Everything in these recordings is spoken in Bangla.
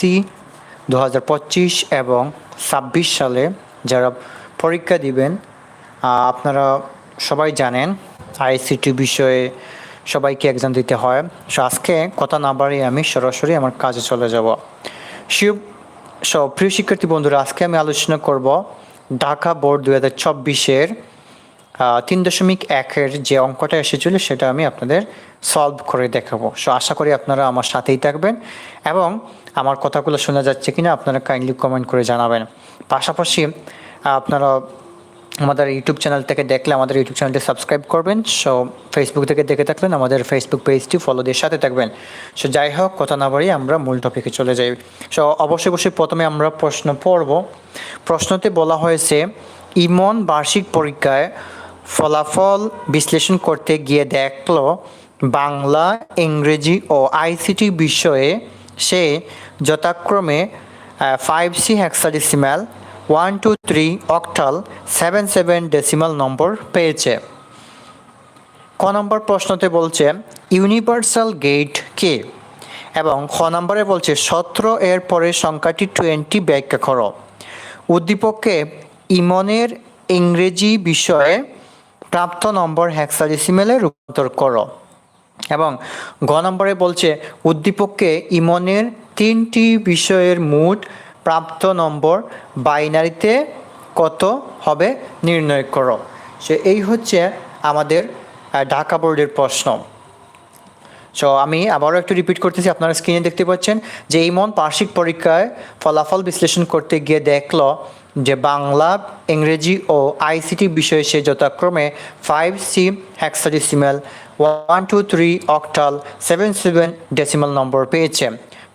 এসএসসি দু হাজার পঁচিশ এবং ছাব্বিশ সালে যারা পরীক্ষা দিবেন আপনারা সবাই জানেন আইসিটি বিষয়ে সবাইকে এক্সাম দিতে হয়। সো আজকে কথা না বাড়িয়ে আমি সরাসরি আমার কাজে চলে যাব। শিব সো প্রিয় শিক্ষার্থী বন্ধুরা, আজকে আমি আলোচনা করব ঢাকা বোর্ড দু হাজার চব্বিশের তিন দশমিক একের যে অঙ্কটা এসেছিল সেটা আমি আপনাদের সলভ করে দেখাবো। সো আশা করি আপনারা আমার সাথেই থাকবেন এবং আমার কথাগুলো শোনা যাচ্ছে কিনা আপনারা কাইন্ডলি কমেন্ট করে জানাবেন। পাশাপাশি, আপনারা আমাদের ইউটিউব চ্যানেল থেকে দেখলে আমাদের ইউটিউব চ্যানেলটি সাবস্ক্রাইব করবেন। সো ফেসবুক থেকে দেখে থাকলেন, আমাদের ফেসবুক পেজটি ফলো দিয়ে সাথে থাকবেন। সো যাই হোক, কথা না বাড়িয়ে আমরা মূল টপিকে চলে যাই। সো অবশ্যই অবশ্যই প্রথমে আমরা প্রশ্ন পড়ব। প্রশ্নতে বলা হয়েছে, ইমন বার্ষিক পরীক্ষায় ফলাফল বিশ্লেষণ করতে গিয়ে দেখল বাংলা, ইংরেজি ও আইসিটি বিষয়ে সে যথাক্রমে five C hexadecimal one two three octal seven seven decimal number পেয়েছে। ক নম্বর প্রশ্নতে বলছে ইউনিভার্সাল গেট কে? এবং খ নম্বরে বলছে, সতেরো এর পরের সংখ্যাটি টোয়েন্টি ব্যাখ্যা করো। উদ্দীপককে ইমনের ইংরেজি বিষয়ে প্রাপ্ত নম্বর হেক্সাডেসিমেলে রূপান্তর করো। এবং গ নম্বরে বলছে, উদ্দীপককে ইমনের তিনটি বিষয়ের মোট প্রাপ্ত নম্বর বাইনারিতে কত হবে নির্ণয় করো। সে, এই হচ্ছে আমাদের ঢাকা বোর্ডের প্রশ্ন। সো, আমি আবারও একটু রিপিট করতেছি, আপনারা স্ক্রিনে দেখতে পাচ্ছেন যে ইমন বার্ষিক পরীক্ষায় ফলাফল বিশ্লেষণ করতে গিয়ে দেখল যে বাংলা, ইংরেজি ও আইসিটি বিষয়ে সে যথাক্রমে five C hexadecimal one, two, three, octal, seven seven decimal number পেয়েছে।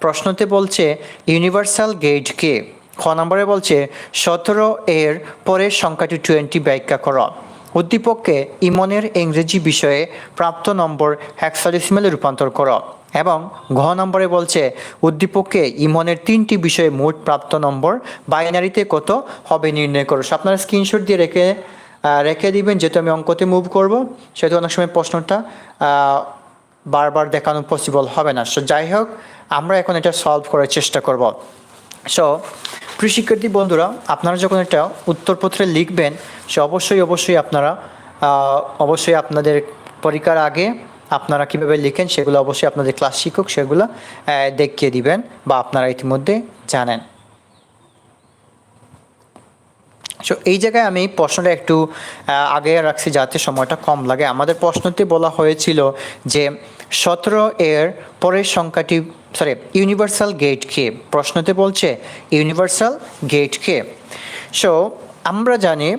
প্রশ্নতে বলছে ইউনিভার্সাল গেট কে? খ নম্বরে বলছে, সতেরো এর পরের সংখ্যাটি টোয়েন্টি ব্যাখ্যা করো। উদ্দীপককে ইমনের ইংরেজি বিষয়ে প্রাপ্ত নম্বর হ্যাক্সাডেসিমেলে রূপান্তর করো এবং ঘ নম্বরে বলছে, উদ্দীপককে ইমনের তিনটি বিষয়ে মোট প্রাপ্ত নম্বর বাইনারিতে কত হবে নির্ণয় করো। আপনারা স্ক্রিনশট দিয়ে রেখে রেখে দিবেন, যেহেতু আমি অঙ্কতে মুভ করব, সেহেতু অনেক সময় প্রশ্নটা বারবার দেখানো পসিবল হবে না। সো যাই হোক, আমরা এখন এটা সলভ করার চেষ্টা করব। সো প্রিয় শিক্ষার্থী বন্ধুরা, আপনারা যখন এটা উত্তরপত্রে লিখবেন, সে অবশ্যই অবশ্যই আপনারা অবশ্যই আপনাদের পরীক্ষার আগে আপনারা কীভাবে লিখেন, সেগুলো অবশ্যই আপনাদের ক্লাস শিক্ষক সেগুলো দেখিয়ে দিবেন বা আপনারা ইতিমধ্যে জানেন। সো এই জায়গায় আমি প্রশ্নটা একটু আগে রাখছি যাতে সময়টা কম লাগে। আমাদের প্রশ্নতে বলা হয়েছিল যে, সতেরো এর পরের সংখ্যাটি সরি ইউনিভার্সাল গেট কে? প্রশ্নতে বলছে ইউনিভার্সাল গেট কে? সো আমরা জানি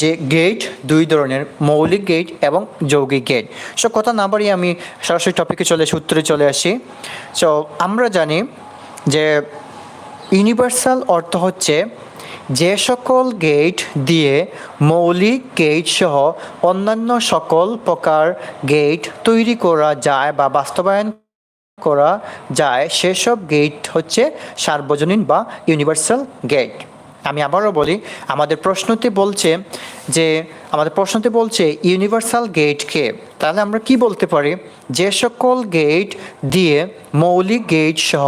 যে গেট দুই ধরনের, মৌলিক গেট এবং যৌগিক গেট সো কথা না বাড়িয়ে আমি সরাসরি টপিকে চলে আসি উত্তরে চলে আসি। সো আমরা জানি যে ইউনিভার্সাল অর্থ হচ্ছে যে সকল গেট দিয়ে মৌলিক গেট সহ অন্যান্য সকল প্রকার গেট তৈরি করা যায় বা বাস্তবায়ন করা যায়, সেসব গেট হচ্ছে সার্বজনীন বা ইউনিভার্সাল গেট আমি আবারও বলি, আমাদের প্রশ্নতে বলছে যে, আমাদের প্রশ্নতে বলছে ইউনিভার্সাল গেটকে তাহলে আমরা কি বলতে পারি? যে সকল গেট দিয়ে মৌলিক গেট সহ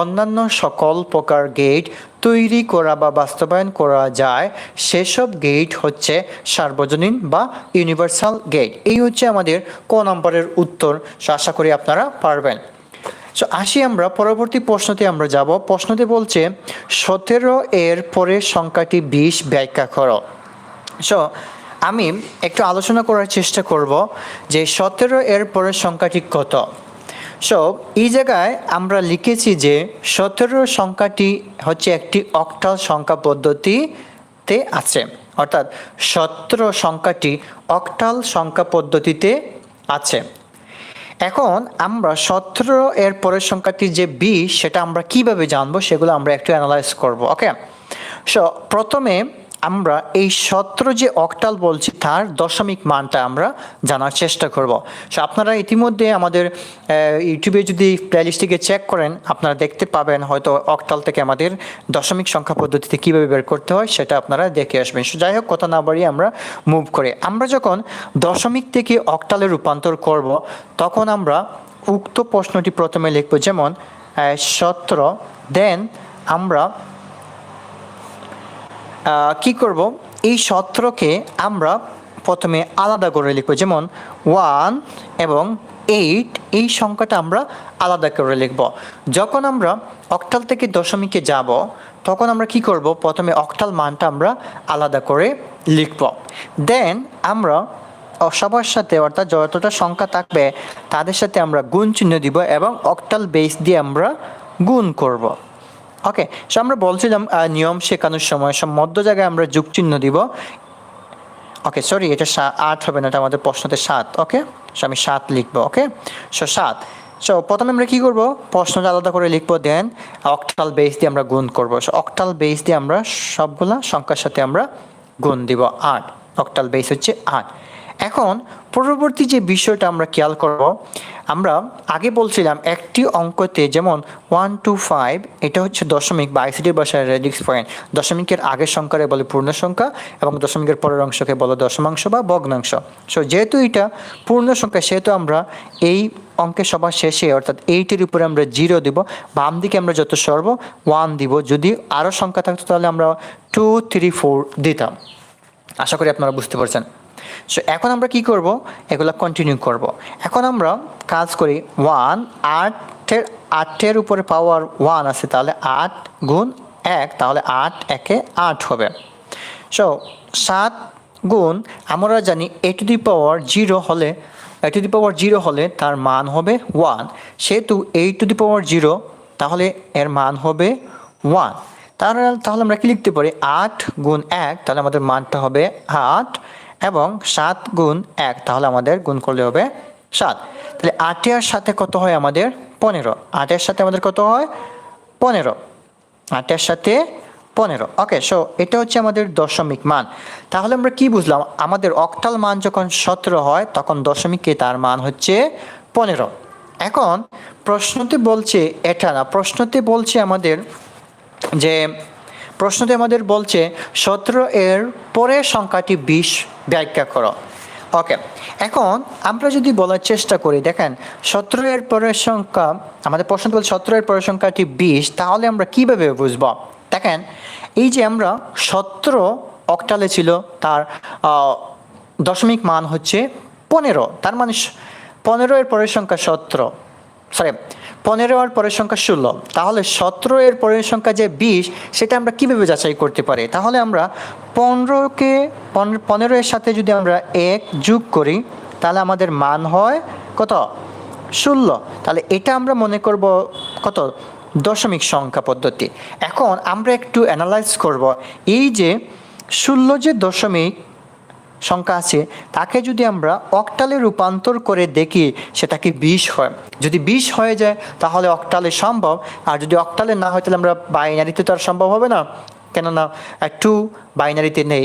অন্যান্য সকল প্রকার গেট তৈরি করা বা বাস্তবায়ন করা যায়, সেসব গেট হচ্ছে সার্বজনীন বা ইউনিভার্সাল গেট এই হচ্ছে আমাদের ক নম্বরের উত্তর আশা করি আপনারা পারবেন। সো আসি আমরা পরবর্তী প্রশ্নতে আমরা যাব। প্রশ্নতে বলছে, সতেরো এর পরের সংখ্যাটি বিশ ব্যাখ্যা করো। সো আমি একটু আলোচনা করার চেষ্টা করব যে সতেরো এর পরের সংখ্যাটি কত? সো, এই জায়গায় আমরা লিখেছি যে সতেরো সংখ্যাটি হচ্ছে একটি অক্টাল সংখ্যা পদ্ধতিতে আছে। অর্থাৎ সতেরো সংখ্যাটি অক্টাল সংখ্যা পদ্ধতিতে আছে। এখন আমরা সতেরো এর পরের সংখ্যাটি যে বিশ সেটা আমরা কীভাবে জানব সেগুলো আমরা একটু অ্যানালাইজ করব ওকে সো প্রথমে আমরা এই সতেরো যে অক্টাল বলছি, তার দশমিক মানটা আমরা জানার চেষ্টা করব। সো আপনারা ইতিমধ্যে আমাদের ইউটিউবে যদি প্লেলিস্টটিকে চেক করেন, আপনারা দেখতে পাবেন হয়তো অক্টাল থেকে আমাদের দশমিক সংখ্যা পদ্ধতিতে কীভাবে বের করতে হয়, সেটা আপনারা দেখে আসবেন। সো যাই হোক, কথা না বাড়িয়ে আমরা মুভ করে। আমরা যখন দশমিক থেকে অক্টালে রূপান্তর করব, তখন আমরা উক্ত প্রশ্নটি প্রথমে লিখব, যেমন সতেরো দেন আমরা কি করব? এই সতেরোকে আমরা প্রথমে আলাদা করে লিখব, যেমন ওয়ান এবং এইট এই সংখ্যাটা আমরা আলাদা করে লিখব। যখন আমরা অক্টাল থেকে দশমিকে যাব, তখন আমরা কি করব? প্রথমে অক্টাল মানটা আমরা আলাদা করে লিখব। দেন আমরা সবার সাথে, অর্থাৎ যতটা সংখ্যা থাকবে, তাদের সাথে আমরা গুণ চিহ্ন দিব এবং অক্টাল বেস দিয়ে আমরা গুণ করব। ওকে সো আমরা বলছিলাম নিয়ম শেখানোর সময়, সব মধ্য জায়গায় আমরা যুগ চিহ্ন দিব। ওকে সরি এটা আট হবে না, এটা আমাদের প্রশ্নতে সাত ওকে সো আমি সাত লিখব ওকে সো সাত। সো প্রথমে আমরা কী করব? প্রশ্নটা আলাদা করে লিখব দেন অক্টাল বেস দিয়ে আমরা গুণ করব। সো অক্টাল বেস দিয়ে আমরা সবগুলা সংখ্যার সাথে আমরা গুণ দিব, আট। অক্টাল বেস হচ্ছে আট। এখন পরবর্তী যে বিষয়টা আমরা খেয়াল করব, আমরা আগে বলছিলাম একটি অঙ্কতে যেমন ওয়ান টু ফাইভ এটা হচ্ছে দশমিক বা আইসিডি ভাষায় রেডিক্স পয়েন্ট দশমিকের আগের সংখ্যারে বলে পূর্ণ সংখ্যা এবং দশমিকের পরের অংশকে বলে দশমাংশ বা ভগ্নাংশ। সো যেহেতু এটা পূর্ণ সংখ্যা, সেহেতু আমরা এই অঙ্কের সবার শেষে, অর্থাৎ এইটের উপরে আমরা জিরো দিব, বাম দিকে আমরা যত সর্ব ওয়ান দিব। যদি আরও সংখ্যা থাকতো, তাহলে আমরা টু থ্রি ফোর দিতাম। আশা করি আপনারা বুঝতে পারছেন। সো এখন আমরা কি করব? এগুলো কন্টিনিউ করব। এখন আমরা কাজ করি ওয়ান আটের আটের উপরে পাওয়ার ওয়ান আছে, তাহলে আট গুণ এক, তাহলে আট একে আট হবে। সো সাত গুণ, আমরা জানি এ টু দি পাওয়ার জিরো হলে এ টু দি পাওয়ার জিরো হলে তার মান হবে ওয়ান সেহেতু eight to the power zero তাহলে এর মান হবে ওয়ান তাহলে তাহলে আমরা কি লিখতে পারি? আট গুণ এক, তাহলে আমাদের মানটা হবে আট। এবং সাত গুণ এক, তাহলে আমাদের গুণ করলে হবে সাত। তাহলে আটের সাথে কত হয় আমাদের পনেরো? আটের সাথে আমাদের কত হয় পনেরো। আটের সাথে পনেরো। ওকে সো এটা হচ্ছে আমাদের দশমিক মান। তাহলে আমরা কি বুঝলাম? আমাদের অক্টাল মান যখন সতেরো হয়, তখন দশমিকে তার মান হচ্ছে পনেরো। এখন প্রশ্নতে বলছে এটা না প্রশ্নতে বলছে আমাদের যে প্রশ্নতে আমাদের বলছে, সতেরো এর পরের সংখ্যাটি বিশ ব্যাখ্যা করো। ওকে এখন আমরা যদি বলার চেষ্টা করি, দেখেন, সতেরো এর পরের সংখ্যা, আমাদের প্রশ্ন বলছে সতেরো এর পরের সংখ্যাটি বিশ, তাহলে আমরা কীভাবে বুঝব? দেখেন, এই যে আমরা সতেরো অক্টালে ছিল, তার দশমিক মান হচ্ছে পনেরো, তার মানে পনেরো এর পরের সংখ্যা সতেরো। সরি পনেরো আর পরের সংখ্যা ষোলো। তাহলে সতেরো এর পরের সংখ্যা যে বিশ, সেটা আমরা কীভাবে যাচাই করতে পারি? তাহলে আমরা পনেরোকে পনেরো এর সাথে যদি আমরা এক যোগ করি, তাহলে আমাদের মান হয় কত? ষোলো। তাহলে এটা আমরা মনে করব কত? দশমিক সংখ্যা পদ্ধতি। এখন আমরা একটু অ্যানালাইজ করব। এই যে ষোলো যে দশমিক সংখ্যা আছে, তাকে যদি আমরা অক্টালে রূপান্তর করে দেখি, সেটা কি বিশ হয়? যদি বিশ হয়ে যায়, তাহলে অক্টালে সম্ভব। আর যদি অক্টালে না হয়, তাহলে আমরা বাইনারিতে তো আর সম্ভব হবে না। কেননা টু বাইনারিতে নেই,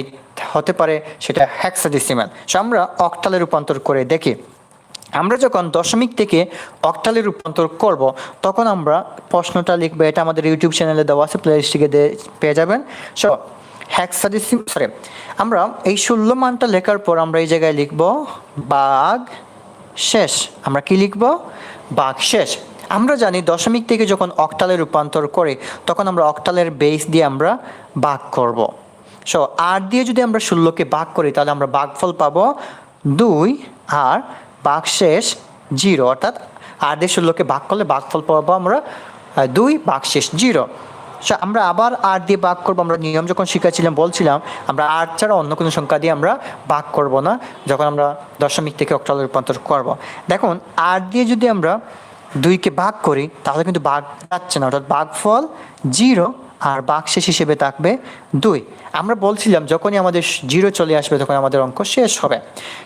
হতে পারে সেটা হ্যাক্সাডেসিমাল সো আমরা অক্টালে রূপান্তর করে দেখি। আমরা যখন দশমিক থেকে অক্টালে রূপান্তর করব, তখন আমরা প্রশ্নটা লিখব, এটা আমাদের ইউটিউব চ্যানেলে দেওয়া আছে প্লে লিস্টটিকে পেয়ে যাবেন। সো হ্যাক্সাডেসিম সরি আমরা এই ষোলো মানটা লেখার পর আমরা এই জায়গায় লিখব বাঘ শেষ। আমরা কি লিখব? বাঘ শেষ। আমরা জানি দশমিক থেকে যখন অক্টালে রূপান্তর করে, তখন আমরা অক্টালের বেস দিয়ে আমরা বাঘ করব। সো আর দিয়ে যদি আমরা ষোলোকে বাঘ করি, তাহলে আমরা বাঘফল পাবো দুই আর বাঘ শেষ জিরো। অর্থাৎ আর দিয়ে ষোলোকে ভাগ করলে বাঘফল পাবো আমরা দুই বাঘ শেষ জিরো। আমরা আবার আর দিয়ে ভাগ করব। আমরা নিয়ম যখন শিখেছিলাম বলছিলাম, আমরা আর ছাড়া অন্য কোনো সংখ্যা দিয়ে আমরা ভাগ করব না, যখন আমরা দশমিক থেকে অক্টালে রূপান্তর করব। দেখুন, আর দিয়ে যদি আমরা দুইকে ভাগ করি, তাহলে কিন্তু ভাগ যাচ্ছে না। অর্থাৎ ভাগফল জিরো, আর বাক্সেস হিসেবে থাকবে দুই। আমরা বলছিলাম, যখনই আমাদের জিরো চলে আসবে, তখন আমাদের অঙ্ক শেষ হবে।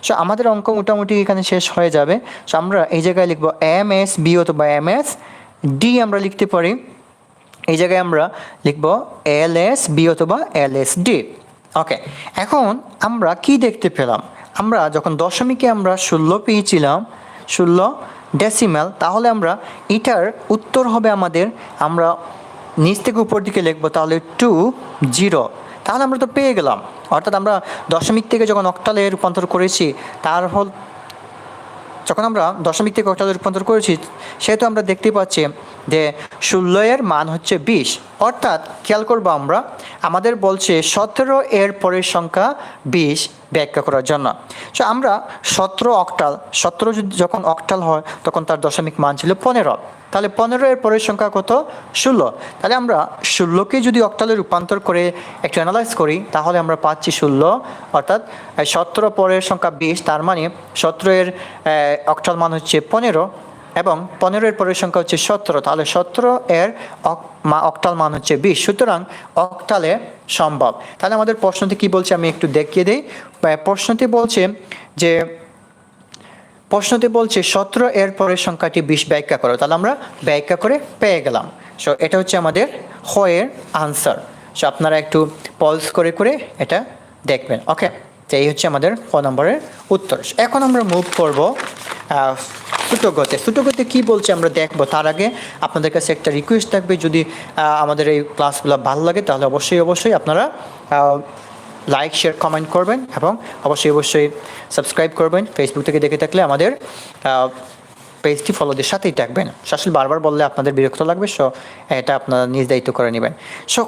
সো আমাদের অঙ্ক মোটামুটি এখানে শেষ হয়ে যাবে। সো আমরা এই জায়গায় লিখব এম এস বি অথবা এম এস ডি আমরা লিখতে পারি। এই জায়গায় আমরা লিখব এল এস বি অথবা এল এস ডি ওকে এখন আমরা কি দেখতে পেলাম? আমরা যখন দশমিকে আমরা ষোলো পেয়েছিলাম ষোলো ডেসিমেল তাহলে আমরা এটার উত্তর হবে আমাদের, আমরা নিচ থেকে উপর দিকে লিখব তাহলে টু জিরো তাহলে আমরা তো পেয়ে গেলাম। অর্থাৎ আমরা দশমিক থেকে যখন অক্টালে রূপান্তর করেছি, তার যখন আমরা দশমিক থেকে অষ্টাদশ রূপান্তর করেছি, সেহেতু আমরা দেখতে পাচ্ছি যে ষোলো এর মান হচ্ছে বিশ। অর্থাৎ খেয়াল করব আমরা, আমাদের বলছে সতেরো এর পরের সংখ্যা বিশ। ব্যাখ্যা করার জন্য। সো আমরা সতেরো অক্টাল, সতেরো যখন অক্টাল হয়, তখন তার দশমিক মান ছিল পনেরো। তাহলে পনেরো এর পরের সংখ্যা কত? ষোলো। তাহলে আমরা ষোলোকে যদি অক্টালে রূপান্তর করে একটু অ্যানালাইজ করি, তাহলে আমরা পাচ্ছি ষোলো। অর্থাৎ সতেরো পরের সংখ্যা বিশ, তার মানে সতেরো এর অক্টাল মান হচ্ছে পনেরো। এবং পনেরো এর পরের সংখ্যা হচ্ছে সতেরো। তাহলে সতেরো এর অক্টাল মান হচ্ছে বিশ। সুতরাং অক্টালে সম্ভব। তাহলে আমাদের প্রশ্নটি কি বলছে আমি একটু দেখিয়ে দিই। প্রশ্নটি বলছে যে, প্রশ্নটি বলছে সতেরো এর পরের সংখ্যাটি বিশ ব্যাখ্যা করো। তাহলে আমরা ব্যাখ্যা করে পেয়ে গেলাম। সো এটা হচ্ছে আমাদের হয়ের আনসার সো আপনারা একটু পলস করে করে এটা দেখবেন। ওকে তো এই হচ্ছে আমাদের ক নম্বরের উত্তর। এখন আমরা মুভ করব সুটোগতে সুটোগতে কী বলছে আমরা দেখব। তার আগে আপনাদের কাছে একটা রিকোয়েস্ট থাকবে, যদি আমাদের এই ক্লাসগুলো ভালো লাগে, তাহলে অবশ্যই অবশ্যই আপনারা লাইক শেয়ার কমেন্ট করবেন এবং অবশ্যই অবশ্যই সাবস্ক্রাইব করবেন। ফেসবুক থেকে দেখে থাকলে আমাদের পেজটি ফলোদের সাথেই থাকবেন। আসলে বারবার বললে আপনাদের বিরক্ত লাগবে সো এটা আপনারা নিজ দায়িত্ব করে নেবেন। সো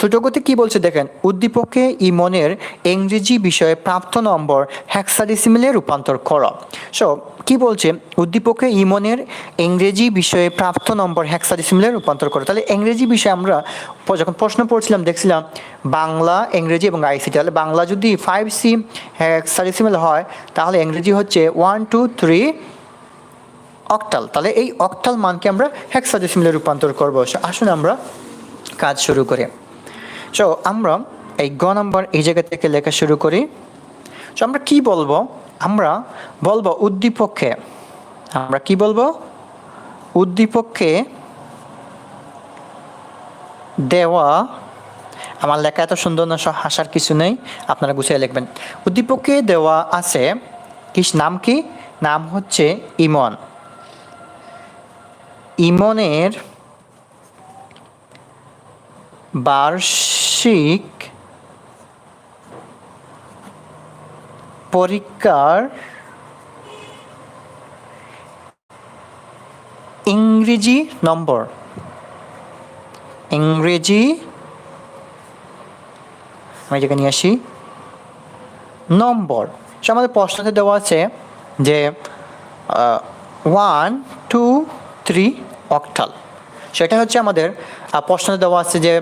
সুযোগতে কি বলছে দেখেন, উদ্দীপকে ইমনের ইংরেজি বিষয়ে প্রাপ্ত নম্বর হ্যাক্সাডেসিমেলে রূপান্তর করো। সো কি বলছে? উদ্দীপকে ইমনের ইংরেজি বিষয়ে প্রাপ্ত নম্বর হ্যাক্সাডেসিমেলে রূপান্তর করো। তাহলে ইংরেজি বিষয়ে আমরা যখন প্রশ্ন পড়ছিলাম, দেখছিলাম বাংলা ইংরেজি এবং আইসিটি তাহলে বাংলা যদি ফাইভ সি হ্যাক্সাডেসিমেল হয়, তাহলে ইংরেজি হচ্ছে ওয়ান টু থ্রি অক্টাল। তাহলে এই অক্টাল মানকে আমরা হেক্সাডেসিমেলে রূপান্তর করব। আসুন আমরা কাজ শুরু করি। সো আমরা এই গ নাম্বার এই জায়গা থেকে লেখা শুরু করি। সো আমরা কি বলব? আমরা বলব উদ্দীপকে আমরা কি বলব? উদ্দীপকে দেওয়া। আমার লেখা এত সুন্দর না হাসার কিছু নেই। আপনারা গুছিয়ে লিখবেন। উদ্দীপকে দেওয়া আছে কি নাম কি? নাম হচ্ছে ইমন। ইমনের বার্ষিক পরীক্ষার ইংরেজি নম্বর। ইংরেজি আমি যেখানে নিয়ে আসি। নম্বর। সে আমাদের প্রশ্নতে দেওয়া আছে যে ওয়ান টু থ্রি অক্টাল সেটা হচ্ছে আমাদের আহ, প্রশ্নতে দেওয়া আছে যে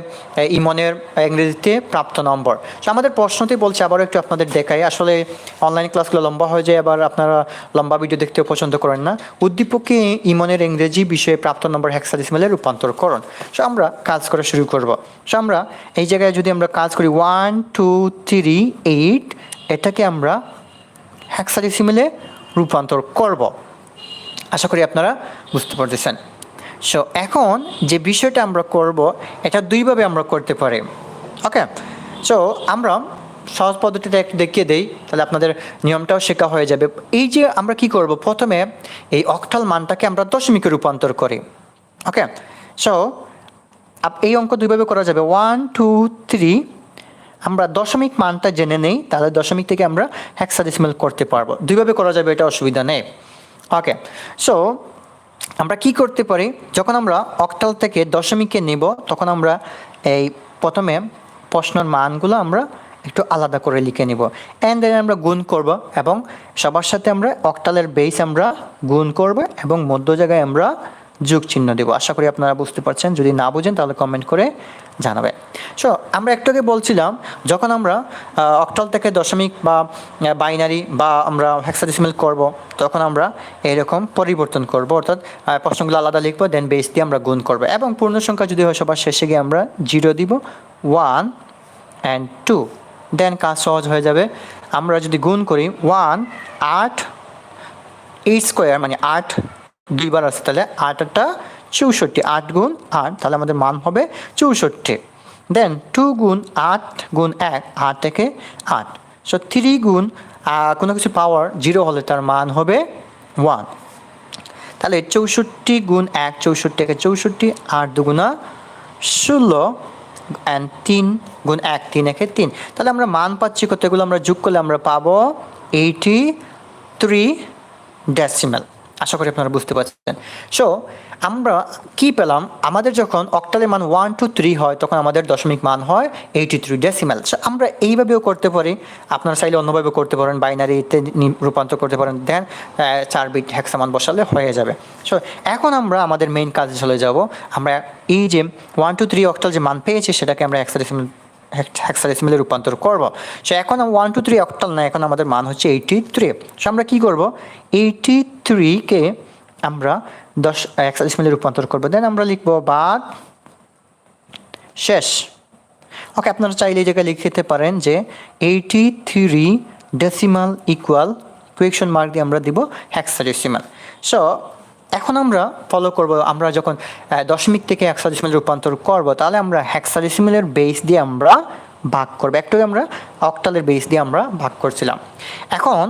ইমনের ইংরেজিতে প্রাপ্ত নম্বর। সো আমাদের প্রশ্নতে বলছে আবারও একটু আপনাদের দেখাই। আসলে অনলাইন ক্লাসগুলো লম্বা হয়ে যায় আবার আপনারা লম্বা ভিডিও দেখতেও পছন্দ করেন না। উদ্দীপকে ইমনের ইংরেজি বিষয়ে প্রাপ্ত নম্বর হেক্সাডেসিমেলে রূপান্তর করুন। সো আমরা কাজ করা শুরু করব। সো আমরা এই জায়গায় যদি আমরা কাজ করি ওয়ান টু থ্রি এইট এটাকে আমরা হ্যাক্সাডেসিমেলে রূপান্তর করব। আশা করি আপনারা বুঝতে পারতেছেন। সো এখন যে বিষয়টা আমরা করব, এটা দুইভাবে আমরা করতে পারি। ওকে সো আমরা সহজ পদ্ধতিতে একটু দেখিয়ে দেই, তাহলে আপনাদের নিয়মটাও শেখা হয়ে যাবে। এই যে আমরা কি করব? প্রথমে এই অক্টাল মানটাকে আমরা দশমিকে রূপান্তর করি। ওকে সো এই অঙ্ক দুইভাবে করা যাবে। ওয়ান টু থ্রি আমরা দশমিক মানটা জেনে নেই, তাহলে দশমিক থেকে আমরা হ্যাক্সাডেসিমাল করতে পারব। দুইভাবে করা যাবে, এটা অসুবিধা নেই। ওকে সো আমরা কি করতে পারি? যখন আমরা অক্টাল থেকে দশমিকে নেব, তখন আমরা এই প্রথমে প্রশ্নর মানগুলো আমরা একটু আলাদা করে লিখে নিব। অ্যান্ড দেন আমরা গুণ করব এবং সবার সাথে আমরা অক্টালের বেস আমরা গুণ করব এবং মধ্য জায়গায় আমরা যোগ চিহ্ন দেবো। আশা করি আপনারা বুঝতে পারছেন। যদি না বুঝেন, তাহলে কমেন্ট করে জানাবে সো আমরা একটু আগে বলছিলাম, যখন আমরা অক্টাল থেকে দশমিক বা বাইনারি বা আমরা হেক্সাডেসিমাল করব, তখন আমরা এরকম পরিবর্তন করব। অর্থাৎ প্রশ্নগুলো আলাদা লিখব দেন বেস দিয়ে আমরা গুণ করব। এবং পূর্ণ সংখ্যা যদি হয়, সবার শেষে গিয়ে আমরা জিরো দিব। ওয়ান অ্যান্ড টু দেন কাজ সহজ হয়ে যাবে। আমরা যদি গুণ করি ওয়ান আট এইট স্কোয়ার মানে আট দুইবার আছে, তাহলে আট আটটা চৌষট্টি, আট গুণ আট, তাহলে আমাদের মান হবে চৌষট্টি। দেন টু গুণ আট গুণ এক, আট থেকে আট। সো থ্রি গুণ কোনো কিছু পাওয়ার জিরো হলে তার মান হবে ওয়ান তাহলে চৌষট্টি গুণ এক, চৌষট্টি একে চৌষট্টি, আট দুগুণা ষোলো অ্যান্ড তিন গুণ এক, তিন একে তিন। তাহলে আমরা মান পাচ্ছি কতগুলো? আমরা যোগ করলে আমরা পাবো এইটি থ্রি ডেসিমেল আশা করি আপনারা বুঝতে পারছেন। সো আমরা কি পেলাম? আমাদের যখন অক্টালের মান ওয়ান টু থ্রি হয়, তখন আমাদের দশমিক মান হয় এইটি থ্রি ডেসিমেল সো আমরা এইভাবেও করতে পারি। আপনারা চাইলে অন্যভাবে করতে পারেন বাইনারিতে রূপান্তর করতে পারেন। দেন চার বিট হ্যাক্সামান বসালে হয়ে যাবে। সো এখন আমরা আমাদের মেইন কাজে চলে যাব। আমরা এই যে ওয়ান টু থ্রি অক্টাল যে মান পেয়েছি, সেটাকে আমরা হেক্সাডেসিমেল হেক্সাডেসিমেলে রূপান্তর করব। সো এখন ওয়ান টু থ্রি অক্টাল না, এখন আমাদের মান হচ্ছে এইটি থ্রি সো আমরা কী করব? এইটি থ্রিকে আমরা দশ হেক্সাডেসিমেলে রূপান্তর করব। দেন আমরা লিখব বাদ শেষ। ওকে আপনারা চাইলে এই জায়গায় লিখতে পারেন যে eighty three decimal equal question mark দিয়ে আমরা দিব হেক্সাডেসিমাল সো এখন আমরা ফলো করব, আমরা যখন দশমিক থেকে হেক্সাডেসিমাল রূপান্তর করব, তাহলে আমরা হেক্সাডেসিমালের বেস দিয়ে আমরা ভাগ করব। একটু আমরা অক্টালের বেস দিয়ে আমরা ভাগ করছিলাম। এখন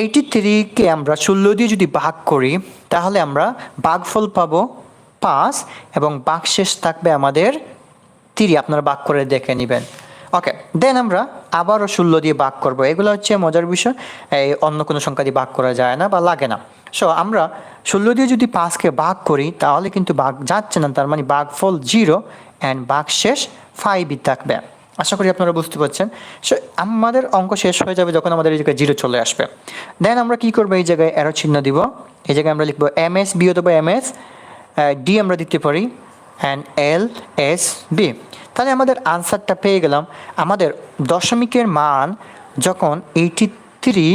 এইটি থ্রিকে আমরা ষোলো দিয়ে যদি ভাগ করি, তাহলে আমরা ভাগফল পাবো পাঁচ এবং বাঘ শেষ থাকবে আমাদের তিরি। আপনারা বাক করে দেখে নেবেন। ওকে দেন আমরা আবারও ষোলো দিয়ে বাক করব। এগুলো হচ্ছে মজার বিষয়, এই অন্য কোনো সংখ্যা দিয়ে বাক করা যায় না বা লাগে না। সো আমরা ষোলো দিয়ে যদি পাঁচকে বাক করি, তাহলে কিন্তু বাঘ যাচ্ছে না, তার মানে বাঘ ফল জিরো অ্যান্ড বাঘ শেষ ফাইভই থাকবে। আশা করি আপনারা বুঝতে পারছেন। সো আমাদের অঙ্ক শেষ হয়ে যাবে যখন আমাদের এই জায়গায় জিরো চলে আসবে। দেন আমরা কি করব, এই জায়গায় অ্যারো চিহ্ন দিব। এই জায়গায় আমরা লিখব এম এস বি অথবা এম এস ডি আমরা দিতে পারি অ্যান্ড এল এস বি তাহলে আমাদের আনসারটা পেয়ে গেলাম। আমাদের দশমিকের মান যখন এইটি থ্রি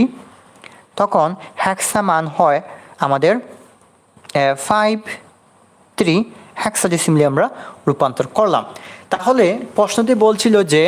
তখন হ্যাক্সা মান হয় আমাদের ফাইভ থ্রি হ্যাক্সাডেসিমলি আমরা রূপান্তর করলাম। তাহলে প্রশ্নতে বলছিল যে,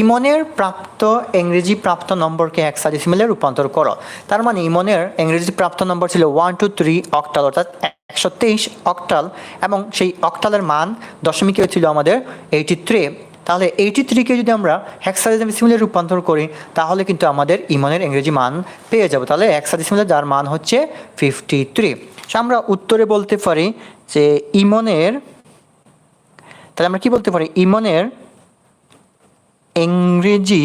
ইমনের প্রাপ্ত ইংরেজি প্রাপ্ত নম্বরকে হ্যাক্সাডেসিমেলে রূপান্তর করো। তার মানে ইমনের ইংরেজি প্রাপ্ত নম্বর ছিল ওয়ান টু থ্রি অক্টাল অর্থাৎ একশো তেইশ অক্টাল এবং সেই অক্টালের মান দশমিকে ছিল আমাদের এইটি থ্রি তাহলে এইটি থ্রিকে যদি আমরা হ্যাক্সাডেসিমেলে রূপান্তর করি, তাহলে কিন্তু আমাদের ইমানের ইংরেজি মান পেয়ে যাব। তাহলে হ্যাক্সাডেসিমেলে যার মান হচ্ছে ফিফটি থ্রি আমরা উত্তরে বলতে পারি যে ইমনের, তাহলে আমরা কি বলতে পারি? ইমনের ইংরেজি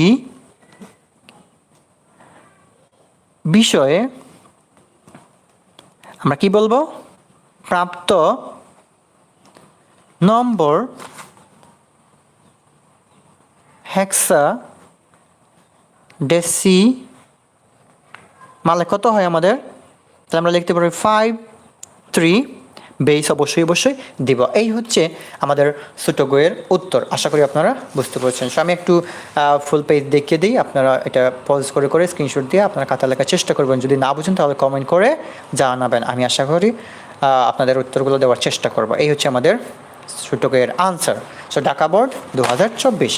বিষয়ে আমরা কি বলব? প্রাপ্ত নম্বর হেক্সা, ডেসি, মালে কত হয় আমাদের? তাহলে আমরা লিখতে পারি ফাইভ থ্রি বেস অবশ্যই অবশ্যই দিব। এই হচ্ছে আমাদের ছোটো বইয়ের উত্তর। আশা করি আপনারা বুঝতে পারছেন। সো আমি একটু ফুল পেজ দেখিয়ে দিই। আপনারা এটা পজ করে করে স্ক্রিনশট দিয়ে আপনারা খাতা লেখার চেষ্টা করবেন। যদি না বুঝেন, তাহলে কমেন্ট করে জানাবেন। আমি আশা করি আপনাদের উত্তরগুলো দেওয়ার চেষ্টা করব। এই হচ্ছে আমাদের ছোটো বইয়ের আনসার সো ঢাকা বোর্ড দু হাজার চব্বিশ।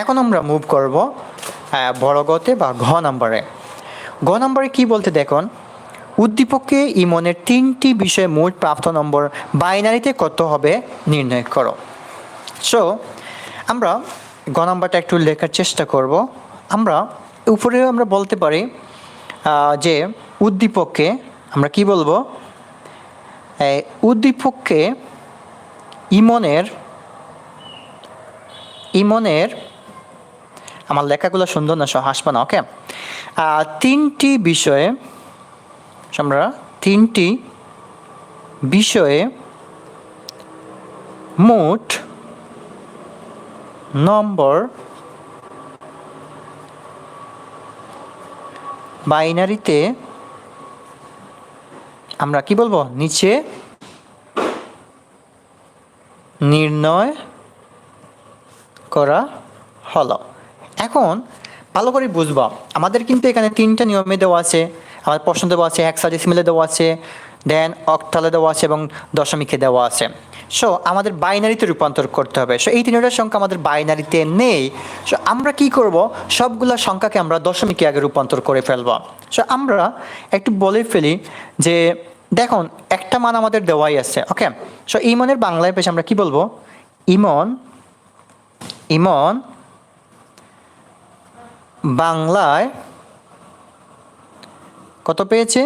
এখন আমরা মুভ করব আহ, বড় গতে বা ঘ নাম্বারে গ নম্বরে কি বলতে দেখুন? উদ্দীপকে ইমনের তিনটি বিষয়ে মোট প্রাপ্ত নম্বর বাইনারিতে কত হবে নির্ণয় করো। সো আমরা গ নম্বরটা একটু লেখার চেষ্টা করব। আমরা উপরে আমরা বলতে পারি যে উদ্দীপককে আমরা কি বলব? উদ্দীপককে ইমনের ইমনের আমার লেখাগুলো সুন্দর না হাসবা না ওকে তিনটি বিষয়ে আমরা তিনটি বিষয়ে মোট নম্বর বাইনারিতে আমরা কি বলব? নিচে নির্ণয় করা হলো। এখন ভালো করে বুঝবা। আমাদের কিন্তু এখানে তিনটা নিয়মে দেওয়া আছে। আমাদের প্রশ্ন দেওয়া আছে হেক্সাডেসিমেলে দেওয়া আছে, দেন অক্টালে দেওয়া আছে এবং দশমিকে দেওয়া আছে। সো আমাদের বাইনারিতে রূপান্তর করতে হবে। সো এই তিনটার সংখ্যা আমাদের বাইনারিতে নেই। সো আমরা কি করব? সবগুলা সংখ্যাকে আমরা দশমিকে আগে রূপান্তর করে ফেলব। সো আমরা একটু বলে ফেলি যে, দেখুন, একটা মান আমাদের দেওয়াই আছে ওকে সো ইমনের বাংলায় পেশ আমরা কি বলব? ইমন ইমন বাংলায় কত পেয়েছে?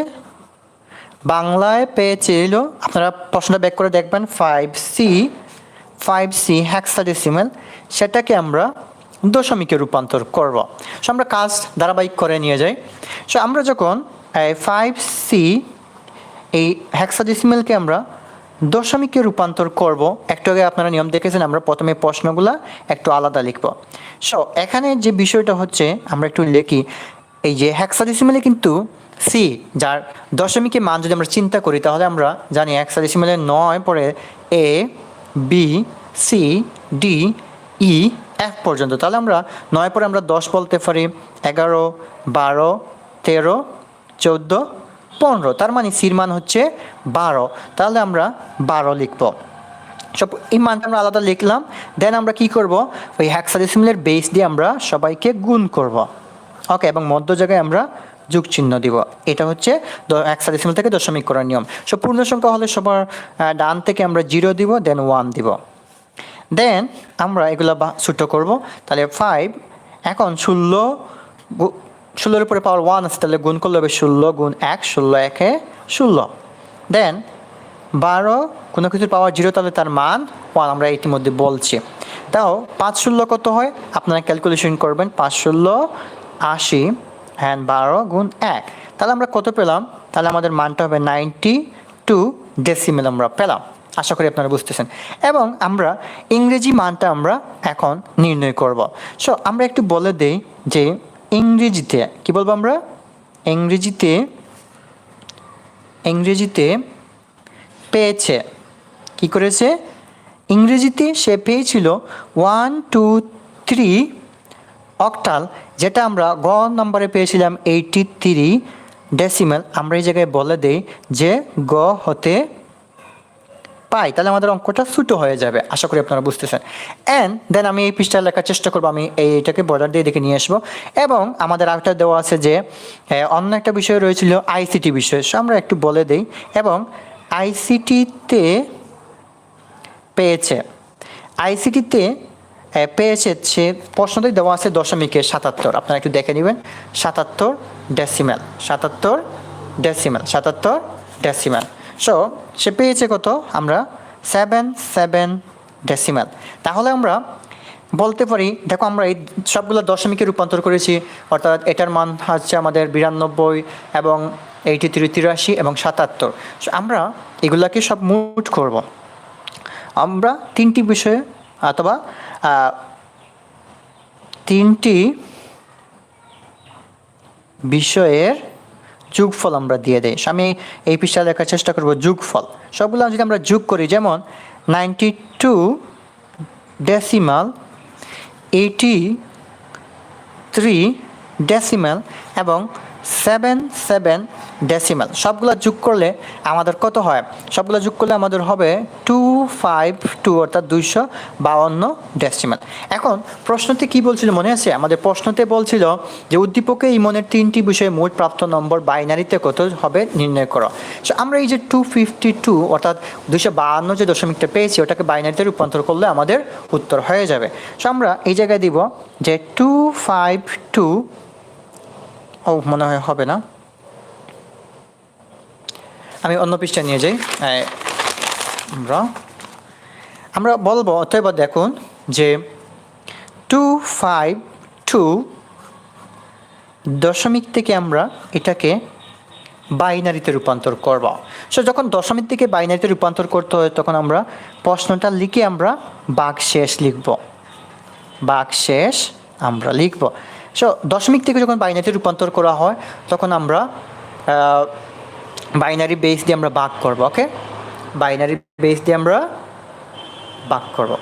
বাংলায় পেয়েছিল আপনারা প্রশ্নটা ব্যাক করে দেখবেন five C five C hexadecimal সেটাকে আমরা দশমিকে রূপান্তর করব। সো আমরা কাজ ধারাবাহিক করে নিয়ে যাই। সো আমরা যখন ফাইভ সি এই হ্যাক্সাডেসিমেলকে আমরা দশমিকে রূপান্তর করব। একটু আগে আপনারা নিয়ম দেখেছেন, আমরা প্রথমে প্রশ্নগুলা একটু আলাদা লিখব। সো এখানে যে বিষয়টা হচ্ছে, আমরা একটু লিখি। এই যে হ্যাক্সাডেসিমেলে কিন্তু সি যার দশমিকে মান যদি আমরা চিন্তা করি, তাহলে আমরা জানি হ্যাক্সাডেসিমেলে নয় পরে A B C D E F পর্যন্ত। তাহলে আমরা নয় পরে আমরা দশ বলতে পারি, এগারো, বারো, তেরো, চোদ্দ পনেরো, তার মানে সির মান হচ্ছে বারো। তাহলে আমরা বারো লিখব। সব এই মানটা আমরা আলাদা লিখলাম। দেন আমরা কি করব? ওই হ্যাক্সাডেসিমেলের বেস দিয়ে আমরা সবাইকে গুণ করব। ওকে এবং মধ্য জায়গায় আমরা যুগ চিহ্ন দিব। এটা হচ্ছে হ্যাক্সাডেসিমেল থেকে দশমিক করার নিয়ম। সব পূর্ণ সংখ্যা হলে সবার ডান থেকে আমরা জিরো দিব, দেন ওয়ান দিব। দেন আমরা এগুলো ছোটো করব। তাহলে ফাইভ এখন ষোলো ষোলোর উপরে পাওয়ার ওয়ান আছে, তাহলে গুণ করলে হবে ষোলো গুণ এক, ষোলো একে ষোলো। দেন বারো কোনো কিছুর পাওয়ার জিরো, তাহলে তার মান ওয়ান, আমরা ইতিমধ্যে বলছি। তাও পাঁচ ষোলো কত হয়? আপনারা ক্যালকুলেশন করবেন, পাঁচ ষোলো আশি অ্যান্ড বারো গুণ এক। তাহলে আমরা কত পেলাম? তাহলে আমাদের মানটা হবে নাইনটি টু ডেসিমেল আমরা পেলাম। আশা করি আপনারা বুঝতেছেন। এবং আমরা ইংরেজি মানটা আমরা এখন নির্ণয় করব। সো আমরা একটু বলে দেই যে ইংরেজিতে, কি বলব আমরা? ইংরেজিতে ইংরেজিতে পেয়েছে। কি করেছে? ইংরেজিতে সে পেয়েছিল ওয়ান টু থ্রি অক্টাল, যেটা আমরা গ নম্বরে পেয়েছিলাম এইটি থ্রি ডেসিমেল আমরা এই জায়গায় বলে দেই যে গ হতে পাই, তাহলে আমাদের অঙ্কটা ছোটো হয়ে যাবে, আশা করি আপনারা বুঝতেছেন। অ্যান্ড দেন আমি এই পৃষ্ঠা লেখার চেষ্টা করব, আমি এইটাকে বর্ডার দিয়ে দেখে নিয়ে আসব। এবং আমাদের আরেকটা দেওয়া আছে যে অন্য একটা বিষয় রয়েছিল আইসিটি বিষয়, সো আমরা একটু বলে দিই। এবং আইসিটিতে পেয়েছে আইসিটিতে পেয়েছে সে প্রশ্নতেই দেওয়া আছে দশমিকে সাতাত্তর, আপনারা একটু দেখে নেবেন। সাতাত্তর ডেসিমেল সাতাত্তর ডেসিমেল সাতাত্তর ডেসিমেল সো সে পেয়েছে কত? আমরা সেভেন সেভেন ডেসিমেল তাহলে আমরা বলতে পারি দেখো আমরা এই সবগুলো দশমিকে রূপান্তর করেছি অর্থাৎ এটার মান হচ্ছে আমাদের বিরানব্বই এবং এইটি থ্রি তিরাশি এবং সাতাত্তর। So, আমরা এগুলাকে সব মুট করব। আমরা তিনটি বিষয়ে অথবা তিনটি বিষয়ের যোগফল আমরা দিয়ে দেয় আমি এই পৃষ্ঠা লেখার চেষ্টা করব যোগফল। সবগুলো যদি আমরা যোগ করি, যেমন ninety two decimal eighty three decimal এবং সেভেন সেভেন ডেসিমাল সবগুলো যোগ করলে আমাদের কত হয়? সবগুলো যোগ করলে আমাদের হবে টু ফাইভ টু অর্থাৎ দুইশো বাউন্ন ডেসিমাল এখন প্রশ্নতে কি বলছিল মনে আছে? আমাদের প্রশ্নতে বলছিল যে উদ্দীপকে ইমনের তিনটি বিষয়ে মোট প্রাপ্ত নম্বর বাইনারিতে কত হবে নির্ণয় করো। সো আমরা এই যে টু ফিফটি টু অর্থাৎ দুইশো বাহান্ন যে দশমিকটা পেয়েছি, ওটাকে বাইনারিতে রূপান্তর করলে আমাদের উত্তর হয়ে যাবে। সো আমরা এই জায়গায় দিব যে টু ফাইভ টু ও মনে হয় হবে না। আমি অন্য পৃষ্ঠা নিয়ে যাই। আমরা আমরা বলব, অতএব দেখুন যে টু ফাইভ টু দশমিক থেকে আমরা এটাকে বাইনারিতে রূপান্তর করব। সো যখন দশমিক থেকে বাইনারিতে রূপান্তর করতে হয়, তখন আমরা প্রশ্নটা লিখে আমরা বাঘ শেষ লিখব। বাঘ শেষ আমরা লিখব। সো দশমিক থেকে যখন বাইনারিতে রূপান্তর করা হয়, তখন আমরা বাইনারি বেস দিয়ে আমরা বাঘ করব ওকে বাইনারি বেস দিয়ে আমরা বাঘ করব।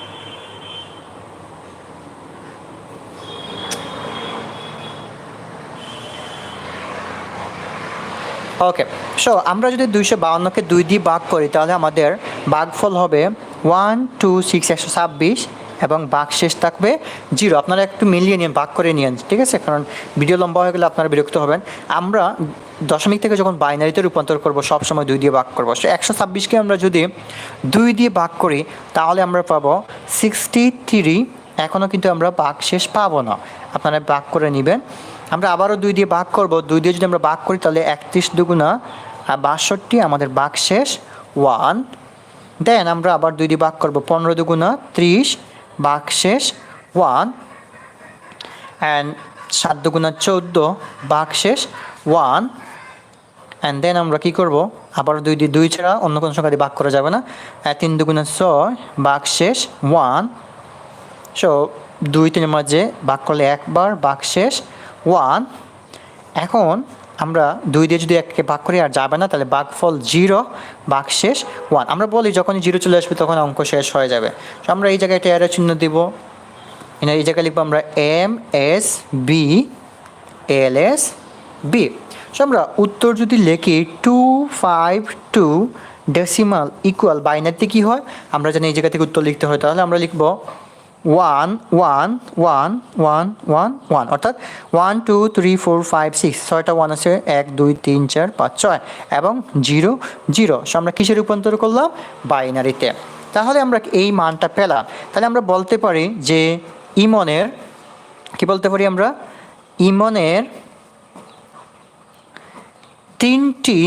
ওকে সো আমরা যদি দুইশো বাউন্নকে দুই দিয়ে ভাগ করি, তাহলে আমাদের ভাগফল হবে ওয়ান টু সিক্স একশো ছাব্বিশ। এবং বাঘ শেষ থাকবে জিরো। আপনারা একটু মিলিয়ে নিন ভাগ করে নিন ঠিক আছে? কারণ ভিডিও লম্বা হয়ে গেলে আপনারা বিরক্ত হবেন। আমরা দশমিক থেকে যখন বাইনারিতে রূপান্তর করব, সবসময় দুই দিয়ে ভাগ করব। সো একশো ছাব্বিশকে আমরা যদি দুই দিয়ে ভাগ করি, তাহলে আমরা পাবো সিক্সটি থ্রি। এখনও কিন্তু আমরা ভাগ শেষ পাবো না। আপনারা ভাগ করে নেবেন। আমরা আবারও দুই দিয়ে ভাগ করব। দুই দিয়ে যদি আমরা ভাগ করি, তাহলে একত্রিশ দুগুণা বাষট্টি, আমাদের ভাগ শেষ ওয়ান। দেন আমরা আবার দুই দিয়ে ভাগ করব, পনেরো দুগুণা ত্রিশ। ভাগ শেষ, ওয়ান অ্যান্ড সাত দুগুণা চোদ্দ ভাগ শেষ, ওয়ান অ্যান্ড দেন আমরা কি করব? আবার দুই দিয়ে দুই ছাড়া অন্য কোনো সংখ্যা দিয়ে ভাগ করা যাবে না। তিন দুগুণে ছয় ভাগ শেষ, ওয়ান। সো দুই তিনের মাঝে ভাগ করলে একবার ভাগ শেষ, ওয়ান। এখন আমরা দুই দিয়ে যদি এককে ভাগ করি আর যাবে না, তাহলে ভাগফল জিরো, ভাগ শেষ ওয়ান আমরা বলি যখন জিরো চলে আসবে, তখন অঙ্ক শেষ হয়ে যাবে। তো আমরা এই জায়গায় একটা চিহ্ন দিব। এই জায়গায় লিখব আমরা M S B L S B so আমরা উত্তর যদি লিখি two five two decimal equal বাইনারিতে কী হয়? আমরা জানি এই জায়গা থেকে উত্তর লিখতে হয়। তাহলে আমরা লিখব one one one one one one. অর্থাৎ one, two, three, four, five, six, ছয়টা ওয়ান আছে, এক, দুই, তিন, চার, পাঁচ, ছয় এবং জিরো জিরো। সো আমরা কিসে রূপান্তর করলাম? বাইনারিতে তাহলে আমরা এই মানটা পেলাম। তাহলে আমরা বলতে পারি যে ইমনের, কি বলতে পারি আমরা? ইমনের তিনটি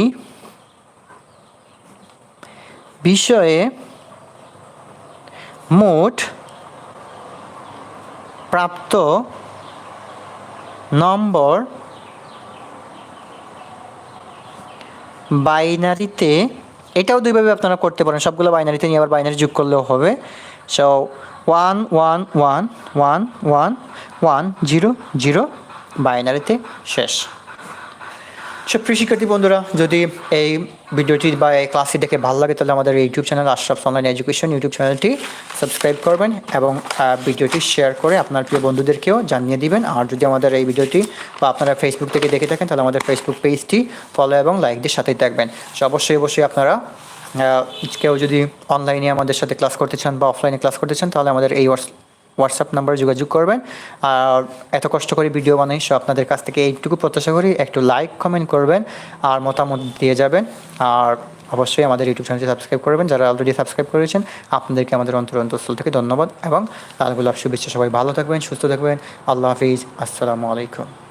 বিষয়ে মোট প্রাপ্ত নম্বর বাইনারিতে, এটাও দুইভাবে আপনারা করতে পারেন। সবগুলো বাইনারিতে নিয়ে আবার বাইনারি যোগ করলেও হবে। So one one one one one one zero zero বাইনারিতে শেষ। সব প্রিয় শিক্ষার্থী বন্ধুরা, যদি এই ভিডিওটি বা এই ক্লাসটি দেখে ভালো লাগে, তাহলে আমাদের YouTube channel Ashraf online education YouTube চ্যানেলটি সাবস্ক্রাইব করবেন এবং ভিডিওটি শেয়ার করে আপনার প্রিয় বন্ধুদেরকেও জানিয়ে দিবেন। আর যদি আমাদের এই ভিডিওটি বা আপনারা ফেসবুক থেকে দেখে থাকেন, তাহলে আমাদের ফেসবুক পেজটি ফলো এবং লাইক দিয়ে সাথেই থাকবেন। অবশ্যই অবশ্যই আপনারা কেউ যদি অনলাইনে আমাদের সাথে ক্লাস করতে চান বা অফলাইনে ক্লাস করতে চান, তাহলে আমাদের এই হোয়াটসঅ্যাপ নাম্বারে যোগাযোগ করবেন। আর এত কষ্ট করে ভিডিও বানাই, সো আপনাদের কাছ থেকে এইটুকু প্রত্যাশা করি, একটু লাইক কমেন্ট করবেন আর মতামত দিয়ে যাবেন। আর অবশ্যই আমাদের ইউটিউব চ্যানেলটি সাবস্ক্রাইব করবেন। যারা অলরেডি সাবস্ক্রাইব করেছেন, আপনাদেরকে আমাদের অন্তর অন্তঃস্থল থেকে ধন্যবাদ এবং লাল গোলাপ শুভেচ্ছা সবাই। ভালো থাকবেন, সুস্থ থাকবেন। আল্লাহ হাফিজ। আসসালামু আলাইকুম।